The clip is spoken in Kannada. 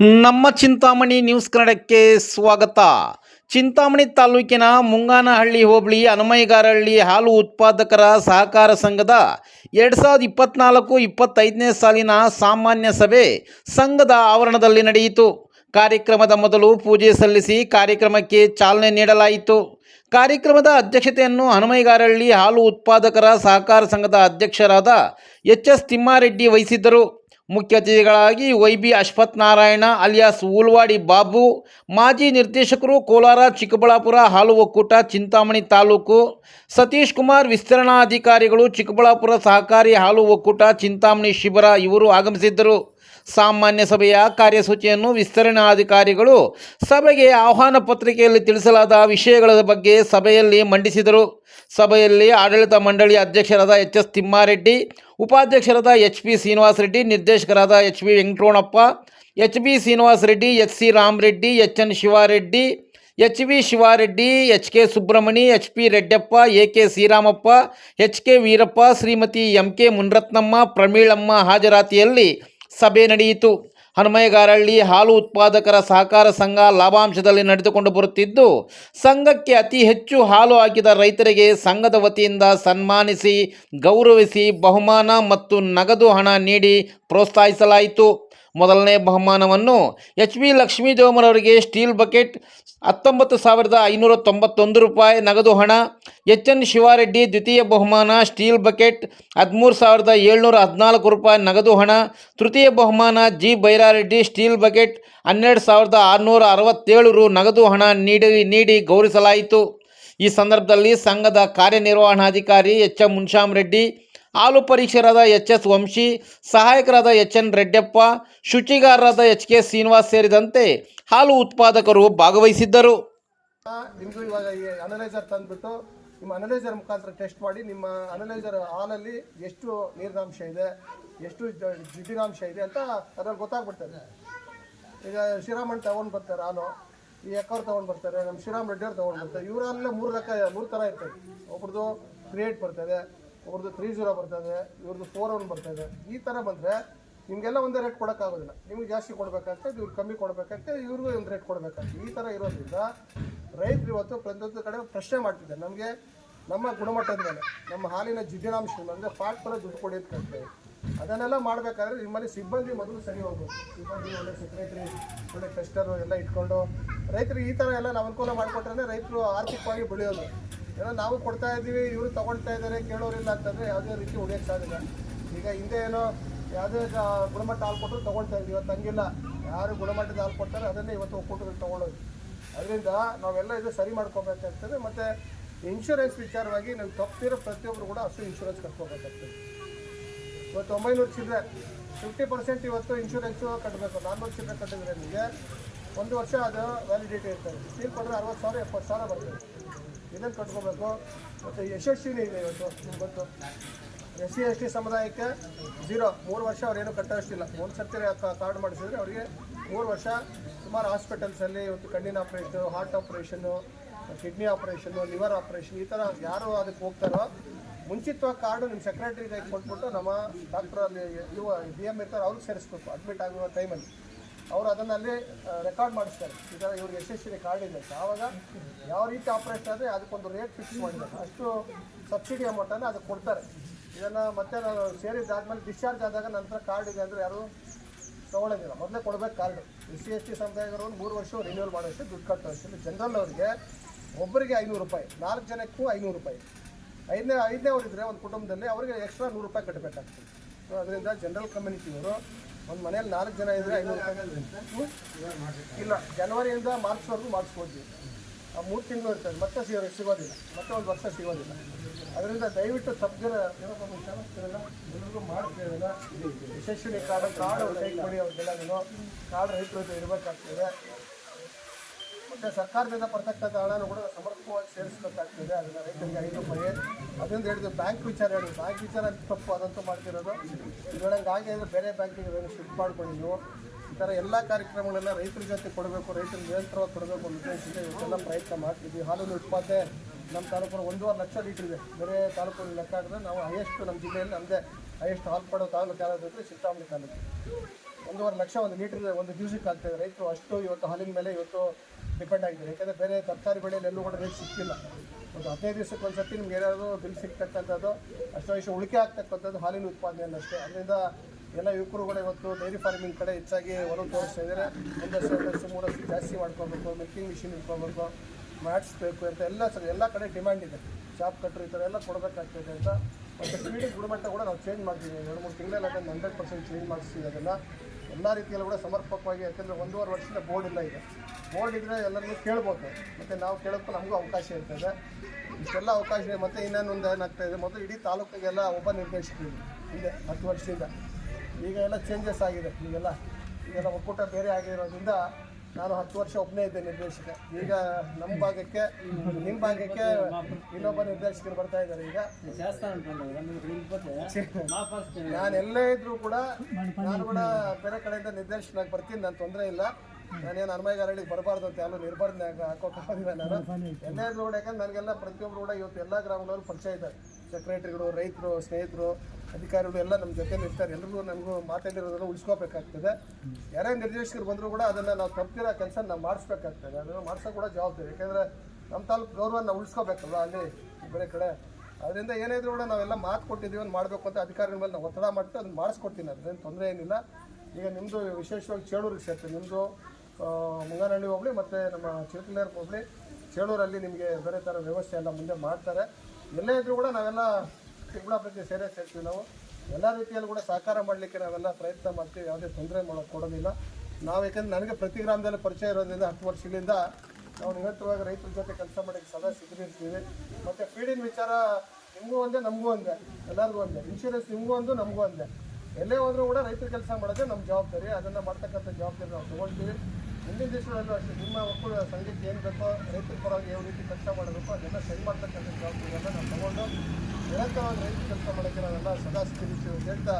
ನಮ್ಮ ಚಿಂತಾಮಣಿ ನ್ಯೂಸ್ ಕನ್ನಡಕ್ಕೆ ಸ್ವಾಗತ. ಚಿಂತಾಮಣಿ ತಾಲೂಕಿನ ಮುಂಗಾನಹಳ್ಳಿ ಹೋಬಳಿ ಹನುಮೈಗಾರಹಳ್ಳಿ ಹಾಲು ಉತ್ಪಾದಕರ ಸಹಕಾರ ಸಂಘದ ಎರಡು ಸಾವಿರದ ಇಪ್ಪತ್ನಾಲ್ಕು ಇಪ್ಪತ್ತೈದನೇ ಸಾಲಿನ ಸಾಮಾನ್ಯ ಸಭೆ ಸಂಘದ ಆವರಣದಲ್ಲಿ ನಡೆಯಿತು. ಕಾರ್ಯಕ್ರಮದ ಮೊದಲು ಪೂಜೆ ಸಲ್ಲಿಸಿ ಕಾರ್ಯಕ್ರಮಕ್ಕೆ ಚಾಲನೆ ನೀಡಲಾಯಿತು. ಕಾರ್ಯಕ್ರಮದ ಅಧ್ಯಕ್ಷತೆಯನ್ನು ಹನುಮೈಗಾರಹಳ್ಳಿ ಹಾಲು ಉತ್ಪಾದಕರ ಸಹಕಾರ ಸಂಘದ ಅಧ್ಯಕ್ಷರಾದ ಎಚ್ ಎಸ್ ತಿಮ್ಮಾರೆಡ್ಡಿ ವಹಿಸಿದ್ದರು. ಮುಖ್ಯ ಅತಿಥಿಗಳಾಗಿ Y B Ashwath Narayana alias Ulwadi Babu, ಮಾಜಿ ನಿರ್ದೇಶಕರು ಕೋಲಾರ, ಚಿಕ್ಕಬಳ್ಳಾಪುರ ಹಾಲು ಒಕ್ಕೂಟ ಚಿಂತಾಮಣಿ ತಾಲೂಕು, ಸತೀಶ್ ಕುಮಾರ್ ವಿಸ್ತರಣಾಧಿಕಾರಿಗಳು, ಚಿಕ್ಕಬಳ್ಳಾಪುರ ಸಹಕಾರಿ ಹಾಲು ಒಕ್ಕೂಟ ಚಿಂತಾಮಣಿ ಶಿಬಿರ ಇವರು ಆಗಮಿಸಿದ್ದರು. ಸಾಮಾನ್ಯ ಸಭೆಯ ಕಾರ್ಯಸೂಚಿಯನ್ನು ವಿಸ್ತರಣಾಧಿಕಾರಿಗಳು ಸಭೆಗೆ ಆಹ್ವಾನ ಪತ್ರಿಕೆಯಲ್ಲಿ ತಿಳಿಸಲಾದ ವಿಷಯಗಳ ಬಗ್ಗೆ ಸಭೆಯಲ್ಲಿ ಮಂಡಿಸಿದರು. ಸಭೆಯಲ್ಲಿ ಆಡಳಿತ ಮಂಡಳಿ ಅಧ್ಯಕ್ಷರಾದ ಎಚ್ ಎಸ್ ತಿಮ್ಮಾರೆಡ್ಡಿ, ಉಪಾಧ್ಯಕ್ಷರಾದ ಎಚ್ ಪಿ ಶ್ರೀನಿವಾಸ ರೆಡ್ಡಿ ನಿರ್ದೇಶಕರಾದ H B Venkataramanappa, H B Srinivasa Reddy H C Ramareddy, H N Shivareddy, H V Shivareddy, H K Subramani, H P Reddappa, A K Sriramappa, H K Veerappa, Shrimati M K Munirathnamma, Pramilamma ಹಾಜರಾತಿಯಲ್ಲಿ ಸಭೆ ನಡೆಯಿತು. ಹನುಮಯ್ಯಗಾರಳ್ಳಿ ಹಾಲು ಉತ್ಪಾದಕರ ಸಹಕಾರ ಸಂಘ ಲಾಭಾಂಶದಲ್ಲಿ ನಡೆದುಕೊಂಡು ಬರುತ್ತಿದ್ದು, ಸಂಘಕ್ಕೆ ಅತಿ ಹೆಚ್ಚು ಹಾಲು ಹಾಕಿದ ರೈತರಿಗೆ ಸಂಘದ ವತಿಯಿಂದ ಸನ್ಮಾನಿಸಿ, ಗೌರವಿಸಿ, ಬಹುಮಾನ ಮತ್ತು ನಗದು ಹಣ ನೀಡಿ ಪ್ರೋತ್ಸಾಹಿಸಲಾಯಿತು. ಮೊದಲನೇ ಬಹುಮಾನವನ್ನು ಎಚ್ ವಿ ಲಕ್ಷ್ಮೀ ದೇವಮರವರಿಗೆ ಸ್ಟೀಲ್ ಬಕೆಟ್ ಹತ್ತೊಂಬತ್ತು ಸಾವಿರದ ಐನೂರ ತೊಂಬತ್ತೊಂದು ರೂಪಾಯಿ ನಗದು ಹಣ. ಎಚ್ ಎನ್ ಶಿವಾರೆಡ್ಡಿ ದ್ವಿತೀಯ ಬಹುಮಾನ ಸ್ಟೀಲ್ ಬಕೆಟ್ ಹದಿಮೂರು ಸಾವಿರದ ಏಳ್ನೂರ ಹದಿನಾಲ್ಕು ರೂಪಾಯಿ ನಗದು ಹಣ. ತೃತೀಯ ಬಹುಮಾನ ಜಿ ಬೈರಾರೆಡ್ಡಿ ಸ್ಟೀಲ್ ಬಕೆಟ್ ಹನ್ನೆರಡು ಸಾವಿರದ ಆರುನೂರ ಅರವತ್ತೇಳು ರು ನಗದು ಹಣ ನೀಡಿ ನೀಡಿ ಗೌರವಿಸಲಾಯಿತು. ಈ ಸಂದರ್ಭದಲ್ಲಿ ಸಂಘದ ಕಾರ್ಯನಿರ್ವಹಣಾಧಿಕಾರಿ ಎಚ್ ಎಂ ಮುನ್ಶಾಮ್ ರೆಡ್ಡಿ ಹಾಲು ಪರೀಕ್ಷರಾದ ಎಚ್ ಎಸ್ ವಂಶಿ, ಸಹಾಯಕರಾದ ಎಚ್ ಎನ್ ರೆಡ್ಡಪ್ಪ, ಶುಚಿಗಾರರಾದ ಎಚ್ ಕೆ ಶ್ರೀನಿವಾಸ್ ಸೇರಿದಂತೆ ಹಾಲು ಉತ್ಪಾದಕರು ಭಾಗವಹಿಸಿದ್ದರು. ನಿಮಗೂ ಇವಾಗ ಈ ಅನಲೈಸರ್ ತಂದ್ಬಿಟ್ಟು ನಿಮ್ಮ ಅನಲೈಸರ್ ಮುಖಾಂತರ ಟೆಸ್ಟ್ ಮಾಡಿ ನಿಮ್ಮ ಅನಲೈಸರ್ ಹಾಲಲ್ಲಿ ಎಷ್ಟು ನೀರಿನಾಂಶ ಇದೆ, ಎಷ್ಟು ಜಿಡ್ಡಿನಾಂಶ ಇದೆ ಅಂತ ಅದ್ರಲ್ಲಿ ಗೊತ್ತಾಗ್ಬಿಡ್ತದೆ. ಈಗ ಶ್ರೀರಾಮಣ್ಣ ತಗೊಂಡು ಬರ್ತಾರೆ ಹಾಲು, ಈ ಎಕ್ಕವ್ರು ತೊಗೊಂಡು ಬರ್ತಾರೆ, ನಮ್ಮ ಶ್ರೀರಾಮ್ ರೆಡ್ಡಿಯವ್ರು ತೊಗೊಂಡು ಬರ್ತಾರೆ. ಇವರಲ್ಲೇ ಮೂರು ಲೆಕ್ಕ, ಮೂರು ಥರ ಇರ್ತದೆ. ಒಬ್ರದ್ದು ಕ್ರಿಯೇಟ್ ಬರ್ತದೆ ಒಬ್ರದ್ದು ತ್ರೀ ಜೀರೋ ಇದೆ, ಇವ್ರದ್ದು ಫೋರ್ ಒನ್ ಇದೆ. ಈ ಥರ ಬಂದರೆ ನಿಮಗೆಲ್ಲ ಒಂದೇ ರೇಟ್ ಕೊಡೋಕ್ಕಾಗೋದಿಲ್ಲ. ನಿಮ್ಗೆ ಜಾಸ್ತಿ ಕೊಡಬೇಕಾಗ್ತದೆ ಇವ್ರು ಕಮ್ಮಿ ಕೊಡಬೇಕಾಗ್ತದೆ ಇವ್ರಿಗೂ ಒಂದು ರೇಟ್ ಕೊಡಬೇಕಾಗ್ತದೆ ಈ ಥರ ಇರೋದ್ರಿಂದ ರೈತರು ಇವತ್ತು ಪ್ರತಿಯೊಂದು ಕಡೆ ಪ್ರಶ್ನೆ ಮಾಡ್ತಿದ್ದಾರೆ. ನಮಗೆ ನಮ್ಮ ಗುಣಮಟ್ಟದ ಮೇಲೆ, ನಮ್ಮ ಹಾಲಿನ ಜಿಡ್ಡಿನಾಂಶ ಅಂದರೆ ಫ್ಯಾಟ್ ಬರೋ ದುಡ್ಡು ಕೊಡಿ ಅಂತ ಕೇಳ್ತೇವೆ ಅದನ್ನೆಲ್ಲ ಮಾಡಬೇಕಾದ್ರೆ ನಿಮ್ಮಲ್ಲಿ ಸಿಬ್ಬಂದಿ ಮೊದಲು ಸರಿ ಹೋಗ್ಬೇಕು. ಸಿಬ್ಬಂದಿ ಒಳ್ಳೆ ಸೆಕ್ರೆಟರಿ ಒಳ್ಳೆ ಟೆಸ್ಟರು ಎಲ್ಲ ಇಟ್ಕೊಂಡು, ರೈತರಿಗೆ ಈ ಥರ ಎಲ್ಲ ನಾವು ಅನುಕೂಲ ಮಾಡಿಕೊಟ್ರೆ ರೈತರು ಆರ್ಥಿಕವಾಗಿ ಬೆಳೆಯೋದು. ಏನೋ ನಾವು ಕೊಡ್ತಾ ಇದ್ದೀವಿ, ಇವರು ತಗೊಳ್ತಾ ಇದ್ದಾರೆ, ಕೇಳೋರಿಲ್ಲ ಅಂತಂದರೆ ಯಾವುದೇ ರೀತಿ ಉಳಿಯೋಕ್ಕೆ ಸಾಧ್ಯ ಈಗ ಹಿಂದೆ ಏನೋ ಯಾವುದೇ ಗುಣಮಟ್ಟ ಹಾಲು ಕೊಟ್ಟರು ತೊಗೊಳ್ತಾ ಇದ್ದೀವಿ ಇವತ್ತು ಹಂಗಿಲ್ಲ. ಯಾರು ಗುಣಮಟ್ಟದ ಹಾಲು ಕೊಡ್ತಾರೆ ಅದನ್ನೇ ಇವತ್ತು ಒಕ್ಕೂಟದಲ್ಲಿ ತೊಗೊಳ್ಳೋದು. ಅದರಿಂದ ನಾವೆಲ್ಲ ಇದು ಸರಿ ಮಾಡ್ಕೋಬೇಕಾಗ್ತದೆ, ಮತ್ತು ಇನ್ಶೂರೆನ್ಸ್ ವಿಚಾರವಾಗಿ ನಾವು ತಪ್ಪಿರೋ ಪ್ರತಿಯೊಬ್ಬರು ಕೂಡ ಅಷ್ಟು ಇನ್ಶೂರೆನ್ಸ್ ಕಟ್ಕೋಬೇಕಾಗ್ತದೆ. ಇವತ್ತು ಒಂಬೈನೂರು ಚಿಲ್ಲರೆ ಫಿಫ್ಟಿ ಪರ್ಸೆಂಟ್ ಇವತ್ತು ಇನ್ಶೂರೆನ್ಸು ಕಟ್ಟಬೇಕು ನಾನ್ನೂರು ಚಿಲ್ಲರೆ ಕಟ್ಟಿದ್ರೆ ನಿಮಗೆ ಒಂದು ವರ್ಷ ಅದು ವ್ಯಾಲಿಡಿಟಿ ಇರ್ತದೆ. ಸ್ಟೀಲ್ ಕೊಟ್ಟರೆ ಅರವತ್ತು ಸಾವಿರ, ಎಪ್ಪತ್ತು ಸಾವಿರ ಬರ್ತದೆ. ಇದನ್ನು ಕಟ್ಕೋಬೇಕು. ಮತ್ತು ಯಶಸ್ವಿನಿ ಇದೆ ಇವತ್ತು ನಿಮ್ಗೆ ಗೊತ್ತು ಎಸ್ ಸಿ ಎಸ್ ಟಿ ಸಮುದಾಯಕ್ಕೆ ಜೀರೋ, ಮೂರು ವರ್ಷ ಅವ್ರೇನು ಕಟ್ಟೋಷ್ಟಿಲ್ಲ ಒಂದು ಸರ್ತಿ ಕಾರ್ಡ್ ಮಾಡಿಸಿದ್ರೆ ಅವರಿಗೆ ಮೂರು ವರ್ಷ ಸುಮಾರು ಹಾಸ್ಪಿಟಲ್ಸಲ್ಲಿ ಇವತ್ತು ಕಣ್ಣಿನ operation heart operation kidney operation liver operation ಈ ಥರ ಯಾರು ಅದಕ್ಕೆ ಹೋಗ್ತಾರೋ, ಮುಂಚಿತವಾಗಿ ಕಾರ್ಡು ನಿಮ್ಮ ಸೆಕ್ರೆಟರಿಗೆ ಕೊಟ್ಬಿಟ್ಟು ನಮ್ಮ ಡಾಕ್ಟ್ರಲ್ಲಿ ಇವ ಬಿ ಎಂ ಇರ್ತಾರೆ, ಅವ್ರಿಗೆ ಸೇರಿಸ್ಬೇಕು ಅಡ್ಮಿಟ್ ಆಗುವ ಟೈಮಲ್ಲಿ ಅವರು ಅದನ್ನು ಅಲ್ಲಿ ರೆಕಾರ್ಡ್ ಮಾಡಿಸ್ತಾರೆ. ಈ ಥರ ಇವ್ರಿಗೆ ಯಶಸ್ವಿ ಕಾರ್ಡ್ ಇದೆ ಅಂತ ಆವಾಗ ಯಾವ ರೀತಿ ಆಪ್ರೇಷನ್ ಆದರೆ ಅದಕ್ಕೊಂದು ರೇಟ್ ಫಿಕ್ಸ್ ಮಾಡಿದ್ದಾರೆ. ಅಷ್ಟು ಸಬ್ಸಿಡಿ ಅಮೌಂಟನ್ನು ಅದಕ್ಕೆ ಕೊಡ್ತಾರೆ. ಇದನ್ನು ಮತ್ತೆ ನಾವು ಸೇರಿದ್ದಾದ್ಮೇಲೆ ಡಿಸ್ಚಾರ್ಜ್ ಆದಾಗ ನಂತರ ಕಾರ್ಡ್ ಇದೆ ಅಂದರೆ ಯಾರು ತೊಗೊಳೋದಿಲ್ಲ. ಮೊದಲೇ ಕೊಡಬೇಕು card S C S T ಸಮುದಾಯದವರು ಮೂರು ವರ್ಷ ರಿನ್ಯೂವಲ್ ಮಾಡೋಷ್ಟು ದುಡ್ಡು ಕಟ್ಟೋ ಅಷ್ಟು. ಜನರಲ್ ಅವರಿಗೆ ಒಬ್ಬರಿಗೆ ಐನೂರು ರೂಪಾಯಿ, ನಾಲ್ಕು ಜನಕ್ಕೂ ಐನೂರು ರೂಪಾಯಿ. ಐದನೇ ಐದನೇ ಅವರಿದ್ದರೆ ಒಂದು ಕುಟುಂಬದಲ್ಲಿ ಅವರಿಗೆ ಎಕ್ಸ್ಟ್ರಾ ನೂರು ರೂಪಾಯಿ ಕಟ್ಟಬೇಕಾಗ್ತದೆ ಸೊ ಅದರಿಂದ ಜನರಲ್ ಕಮ್ಯುನಿಟಿಯವರು ಒಂದು ಮನೆಯಲ್ಲಿ ನಾಲ್ಕು ಜನ ಇದ್ದರೆ ಐನೂರು? ಇಲ್ಲ, ಜನವರಿಯಿಂದ ಮಾರ್ಚ್ವರೆಗೂ ಮಾಡಿಸ್ಕೊಡ್ತೀವಿ ಆ ಮೂರು ತಿಂಗಳು ಇರ್ತದೆ, ಮತ್ತೆ ಸಿಗೋ ಸಿಗೋದಿಲ್ಲ, ಮತ್ತೆ ಒಂದು ವರ್ಷ ಸಿಗೋದಿಲ್ಲ. ಅದರಿಂದ ದಯವಿಟ್ಟು ತಪ್ಪದಿರ ಎಲ್ಲರಿಗೂ ಮಾಡ್ತಿರಲ್ಲ? ಯಶಸ್ವಿನಿ ಕಾರ್ಡ್ ಕಾರ್ಡ್ ಕೈ ಕೊಡಿ ಅವ್ರಿಗೆಲ್ಲ ಕಾರ್ಡ್ ರೈತರು ಇರಬೇಕಾಗ್ತದೆ. ಮತ್ತು ಸರ್ಕಾರದಿಂದ ಬರ್ತಕ್ಕಂಥ ಹಣನೂ ಕೂಡ ಸಮರ್ಪಕವಾಗಿ ಸೇರಿಸ್ಬೇಕಾಗ್ತದೆ ಅದನ್ನು ರೈತರಿಗೆ ಐದು ರೂಪಾಯಿ ಅದರಿಂದ ಹೇಳಿದ್ರು ಬ್ಯಾಂಕ್ ವಿಚಾರ ಹೇಳಿ. ಬ್ಯಾಂಕ್ ವಿಚಾರ ತಪ್ಪು, ಅದಂತೂ ಮಾಡ್ತಿರೋದು. ಇದೊಳಗೆ ಹಾಗೆ ಅಂದರೆ ಬೇರೆ ಬ್ಯಾಂಕಿಗೆ ಅದನ್ನು ಶಿಫ್ಟ್ ಮಾಡ್ಕೊಂಡು ನೀವು ಈ ಥರ ಎಲ್ಲ ಕಾರ್ಯಕ್ರಮಗಳೆಲ್ಲ ರೈತರ ಜೊತೆ ಕೊಡಬೇಕು ರೈತರ ನಿರಂತರವಾಗಿ ಕೊಡಬೇಕು ಅನ್ನೋ ಉದ್ದೇಶದಿಂದ ಇವತ್ತೆಲ್ಲ ಪ್ರಯತ್ನ ಮಾಡ್ತಿದ್ವಿ. ಹಾಲಿನ ಉತ್ಪಾದನೆ ನಮ್ಮ ತಾಲೂಕಿನ ಒಂದೂವರೆ ಲಕ್ಷ ಲೀಟ್ರ್ ಇದೆ. ಬೇರೆ ತಾಲೂಕಲ್ಲಿ ಲೆಕ್ಕ ಹಾಕಿದ್ರೆ ನಾವು ಹೈಯೆಸ್ಟ್ ನಮ್ಮ ಜಿಲ್ಲೆಯಲ್ಲಿ ನಮ್ಮದೇ ಹೈಯೆಸ್ಟ್ ಹಾಲು ಪಡೋ ತಾಲೂಕು ಯಾವುದಾದ್ರೆ ಸಿದ್ದಾಮಣಿ ತಾಲೂಕು. ಒಂದೂವರೆ ಲಕ್ಷ ಒಂದು ಲೀಟರ್ ಒಂದು ದಿವಸಕ್ಕೆ ಆಗ್ತದೆ ರೈತರು ಅಷ್ಟು ಇವತ್ತು ಹಾಲಿನ ಮೇಲೆ ಇವತ್ತು ಡಿಪೆಂಡ್ ಆಗಿದ್ದಾರೆ ಯಾಕಂದರೆ ಬೇರೆ ತರಕಾರಿ ಬೆಳೆಯಲ್ಲಿ ಎಲ್ಲೂ ಕೂಡ ರೇಟ್ ಸಿಕ್ಕಿಲ್ಲ. ಒಂದು ಹದಿನೈದು ದಿವಸಕ್ಕೆ ಒಂದು ಸರ್ತಿ ನಿಮ್ಗೆ ಏನಾದರೂ ಬಿಲ್ ಸಿಗ್ತಕ್ಕಂಥದ್ದು, ಅಷ್ಟು ಅಷ್ಟು ಉಳಿಕೆ ಆಗ್ತಕ್ಕಂಥದ್ದು ಹಾಲಿನ ಉತ್ಪಾದನೆಯಲ್ಲಿ ಅಷ್ಟೇ. ಅದರಿಂದ ಎಲ್ಲ ಯುವಕರು ಕೂಡ ಇವತ್ತು ಡೈರಿ ಫಾರ್ಮಿಂಗ್ ಕಡೆ ಹೆಚ್ಚಾಗಿ ಒಲವು ತೋರಿಸ್ತಾ ಇದ್ದಾರೆ. ಒಂದಷ್ಟು ಒಂದಷ್ಟು ಮೂರಷ್ಟು ಜಾಸ್ತಿ ಮಾಡ್ಕೋಬೇಕು ಮಿಲ್ಕಿಂಗ್ ಮಿಷಿನ್ ಇಟ್ಕೋಬೇಕು ಮ್ಯಾಟ್ಸ್ ಬೇಕು ಅಂತ ಎಲ್ಲ ಸರ್ ಎಲ್ಲ ಕಡೆ ಡಿಮ್ಯಾಂಡ್ ಇದೆ. ಶಾಪ್ ಕಟ್ಟರು ಈ ಥರ ಎಲ್ಲ ಕೊಡಬೇಕಾಗ್ತದೆ ಅಂತ. ಮತ್ತು ಫೀಡಿಂಗ್ ಗುಣಮಟ್ಟ ಕೂಡ ನಾವು ಚೇಂಜ್ ಮಾಡ್ತೀವಿ ಎರಡು ಮೂರು ತಿಂಗಳಲ್ಲಿ ಅದನ್ನು ಹಂಡ್ರೆಡ್ ಪರ್ಸೆಂಟ್ ಚೇಂಜ್ ಮಾಡಿಸ್ತೀವಿ ಅದನ್ನು. ಎಲ್ಲ ರೀತಿಯಲ್ಲೂ ಕೂಡ ಸಮರ್ಪಕವಾಗಿ, ಯಾಕಂದರೆ ಒಂದೂವರೆ ವರ್ಷದಿಂದ ಬೋರ್ಡ್ ಇಲ್ಲ ಇದೆ. ಬೋರ್ಡ್ ಇದ್ದರೆ ಎಲ್ಲರಿಗೂ ಕೇಳ್ಬೋದು. ಮತ್ತು ನಾವು ಕೇಳೋಕ್ಕೂ ನಮಗೂ ಅವಕಾಶ ಇರ್ತದೆ. ಇಷ್ಟೆಲ್ಲ ಅವಕಾಶ ಇದೆ. ಮತ್ತು ಇನ್ನೊಂದು ಏನಾಗ್ತಾ ಇದೆ, ಮೊದಲು ಇಡೀ ತಾಲೂಕಿಗೆಲ್ಲ ಒಬ್ಬ ನಿರ್ದೇಶಕರು ಇದೆ ಹತ್ತು ವರ್ಷದಿಂದ. ಈಗ ಎಲ್ಲ ಚೇಂಜಸ್ ಆಗಿದೆ. ಈಗೆಲ್ಲ ಈಗೆಲ್ಲ ಒಕ್ಕೂಟ ಬೇರೆ ಆಗಿರೋದ್ರಿಂದ ನಾನು ಹತ್ತು ವರ್ಷ ಒಬ್ಬನೇ ಇದ್ದೆ ನಿರ್ದೇಶಕ. ಈಗ ನಮ್ಮ ಭಾಗಕ್ಕೆ, ನಿಮ್ಮ ಭಾಗಕ್ಕೆ ಇನ್ನೊಬ್ಬ ನಿರ್ದೇಶಕರು ಬರ್ತಾ ಇದ್ದಾರೆ ಈಗ. ನಾನು ಎಲ್ಲೇ ಇದ್ರೂ ಕೂಡ ನಾನು ಕೂಡ ಬೇರೆ ಕಡೆಯಿಂದ ನಿರ್ದೇಶನಾಗಿ ಬರ್ತೀನಿ ನಾನು ತೊಂದರೆ ಇಲ್ಲ. ನಾನೇನು ಹನುಮೈಗಾರಳಿಗೆ ಬರಬಾರ್ದು ಅಂತ ಯಾರು ನಿರ್ಬಾರ್ದು ಹಾಕೋಕ್ಕಾಗೋದಿಲ್ಲ ನಾನು. ಎಲ್ಲೇ ರೋಡ್ ಯಾಕಂದ್ರೆ ನನಗೆಲ್ಲ ಪ್ರತಿಯೊಬ್ಬರು ಕೂಡ ಇವತ್ತು ಎಲ್ಲ ಗ್ರಾಮಗಳಲ್ಲೂ ಪರಿಚಯ ಇದ್ದಾರೆ. ಸೆಕ್ರೆಟರಿಗಳು, ರೈತರು, ಸ್ನೇಹಿತರು, ಅಧಿಕಾರಿಗಳು ಎಲ್ಲ ನಮ್ಮ ಜೊತೆ ಇರ್ತಾರೆ. ಎಲ್ಲರಿಗೂ ನನಗೂ ಮಾತಾಡಿರೋದನ್ನು ಉಳಿಸ್ಕೋಬೇಕಾಗ್ತದೆ. ಯಾರೇ ನಿರ್ದೇಶಕರು ಬಂದರೂ ಕೂಡ ಅದನ್ನು ನಾವು ತಪ್ಪಿರೋ ಕೆಲಸ ನಾವು ಮಾಡಿಸ್ಬೇಕಾಗ್ತದೆ. ಅದನ್ನು ಮಾಡಿಸೋ ಕೂಡ ಜವಾಬ್ದಾರಿ. ಯಾಕೆಂದರೆ ನಮ್ಮ ತಾಲೂಕು ಗೌರವ ನಾವು ಉಳಿಸ್ಕೋಬೇಕಲ್ಲ ಅಲ್ಲಿ ಬೇರೆ ಕಡೆ? ಅದರಿಂದ ಏನಿದ್ರು ಕೂಡ ನಾವೆಲ್ಲ ಮಾತು ಕೊಟ್ಟಿದ್ದೀವಿ ಅಂತ ಮಾಡಬೇಕು ಅಂತ ಅಧಿಕಾರಿಗಳ ಮೇಲೆ ನಾವು ಒತ್ತಡ ಮಾಡ್ತಾ ಅದನ್ನು ಮಾಡಿಸ್ಕೊಡ್ತೀನಿ. ಅದರಿಂದ ತೊಂದರೆ ಏನಿಲ್ಲ. ಈಗ ನಿಮ್ಮದು ವಿಶೇಷವಾಗಿ ಚೇಳೂರಿಗೆ ಸೇರ್ತದೆ ನಿಮ್ಮದು ಮುಂಗನಹಳ್ಳಿ ಹೋಬಳಿ ಮತ್ತು ನಮ್ಮ ಚಿರಕಲೇರ್ ಹೋಗ್ಲಿ, ಚೇಳೂರಲ್ಲಿ ನಿಮಗೆ ಬೇರೆ ಥರ ವ್ಯವಸ್ಥೆ ಎಲ್ಲ ಮುಂದೆ ಮಾಡ್ತಾರೆ. ಎಲ್ಲೇ ಇದ್ದರೂ ಕೂಡ ನಾವೆಲ್ಲ ಪ್ರತಿ ಸೇರೇ ಸೇರ್ತೀವಿ ನಾವು. ಎಲ್ಲ ರೀತಿಯಲ್ಲೂ ಕೂಡ ಸಹಕಾರ ಮಾಡಲಿಕ್ಕೆ ನಾವೆಲ್ಲ ಪ್ರಯತ್ನ ಮಾಡ್ತೀವಿ, ಯಾವುದೇ ತೊಂದರೆ ಮಾಡೋಕ್ಕೆ ಕೊಡೋದಿಲ್ಲ. ನಾವು ಯಾಕಂದ್ರೆ ನನಗೆ ಪ್ರತಿ ಗ್ರಾಮದಲ್ಲಿ ಪರಿಚಯ ಇರೋದ್ರಿಂದ ಹತ್ತು ವರ್ಷಗಳಿಂದ ನಾವು ನಿರಂತರವಾಗಿ ರೈತರ ಜೊತೆ ಕೆಲಸ ಮಾಡೋಕ್ಕೆ ಸದಾ ಸಿದ್ಧರಿರ್ತೀವಿ ಮತ್ತು ಫೀಡಿನ ವಿಚಾರ ನಿಮಗೂ ಒಂದೇ, ನಮಗೂ ಒಂದೇ, ಎಲ್ಲರಿಗೂ ಒಂದೇ. ಇನ್ಶೂರೆನ್ಸ್ ನಿಮಗೂ ಒಂದು, ನಮಗೂ ಒಂದೇ. ಎಲ್ಲೇ ಹೋದರೂ ಕೂಡ ರೈತರ ಕೆಲಸ ಮಾಡೋದೇ ನಮ್ಮ ಜವಾಬ್ದಾರಿ. ಅದನ್ನು ಮಾಡ್ತಕ್ಕಂಥ ಜವಾಬ್ದಾರಿ ನಾವು ತೊಗೊಳ್ತೀವಿ. ಮುಂದಿನ ದಿವಸಗಳಲ್ಲೂ ಅಷ್ಟೇ, ನಿಮ್ಮ ಒಕ್ಕೂಟ ಸಂಗೀತ ಏನು ಬೇಕೋ ರೈತರ ಪರವಾಗಿ ಯಾವ ರೀತಿ ಕೆಲಸ ಮಾಡಬೇಕು, ಅದೆಲ್ಲ ಸರಿ ಮಾಡ್ತಕ್ಕಂಥ ಜವಾಬ್ದಾರಿಯನ್ನು ನಾವು ತಗೊಂಡು ನಿರಂತರವಾಗಿ ರೈತರು ಕೆಲಸ ಮಾಡೋಕ್ಕೆ ನಾವೆಲ್ಲ ಸದಾ ಸಿದ್ಧರಿರ್ತೀವಿ ಅಂತ ಹೇಳ್ತಾ